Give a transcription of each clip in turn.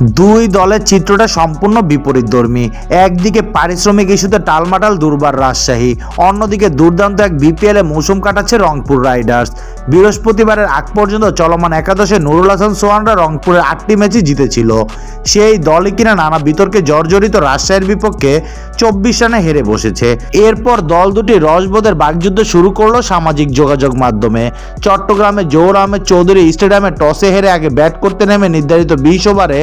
দুই দলের চিত্রটা সম্পূর্ণ বিপরীত ধর্মী। একদিকে পারিশ্রমিক ইস্যুতে টালমাটাল দুর্বার রাজশাহী, অন্যদিকে দুর্দান্ত এক বিপিএল এ মৌসুম কাটাচ্ছে রংপুর রাইডার্স। বৃহস্পতিবারের আগ পর্যন্ত চলমান একাদশে নুরুল হাসান সোহানরা রংপুরের আটটি ম্যাচই জিতেছিল। সেই দলই কিনা নানা বিতর্কে জর্জরিত রাজশাহীর বিপক্ষে চব্বিশ রানে হেরে বসেছে। এরপর দল দুটি রসবোধের বাগযুদ্ধ শুরু করল সামাজিক যোগাযোগ মাধ্যমে। চট্টগ্রামে জৌর আহমেদ চৌধুরী স্টেডিয়ামে টসে হেরে আগে ব্যাট করতে নেমে নির্ধারিত বিশ ওভারে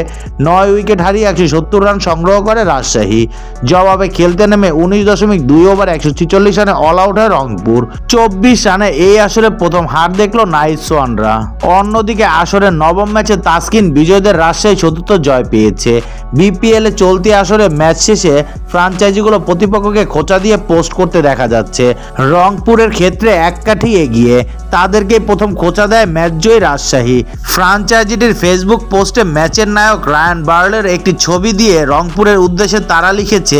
নয় উইকেট হারিয়ে একশো সত্তর রান সংগ্রহ করে রাজশাহী। জবাবে খেলতে নেমে উনিশ দশমিক দুই ওভার একশো ছিচল্লিশ রানে অল আউট হয় রংপুর। চব্বিশ রানে এই আসরে প্রথম হার দেখল নাইট সোয়ানরা। অন্যদিকে আসরে নবম ম্যাচে তাসকিন বিজয়দের রাজশাহী চতুর্থ জয় পেয়েছে। বিপিএল এ চলতি আসরে ম্যাচ শেষে ফ্রাঞ্চাইজিগুলো প্রতিপক্ষকে খোঁচা দিয়ে পোস্ট করতে দেখা যাচ্ছে। রংপুরের ক্ষেত্রে এক কাঠি এগিয়ে তাদেরকে প্রথম খোঁচা দেয় ম্যাচ জয়ী রাজশাহী। ফ্রাঞ্চাইজিটির ফেসবুক পোস্টে ম্যাচের নায়ক রায়ান বার্লের একটি ছবি দিয়ে রংপুরের উদ্দেশ্যে তারা লিখেছে,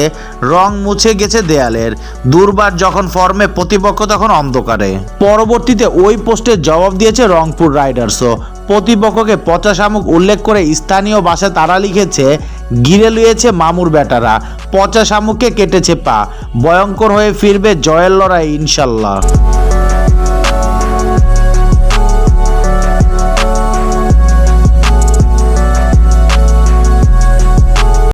রং মুছে গেছে দেয়ালের। দুর্বার যখন ফর্মে প্রতিপক্ষ তখন অন্ধকারে। পরবর্তীতে ওই পোস্টের জবাব দিয়েছে রংপুর রাইডার্সও। প্রতিপক্ষকে পচা শামুক উল্লেখ করে স্থানীয় ভাষায় তারা লিখেছে, গিরে লুয়েছে মামুর ব্যাটারা পচা শামুককে কেটেছে পা। ভয়ঙ্কর হয়ে ফিরবে জয়ের লড়াই ইনশাল্লাহ।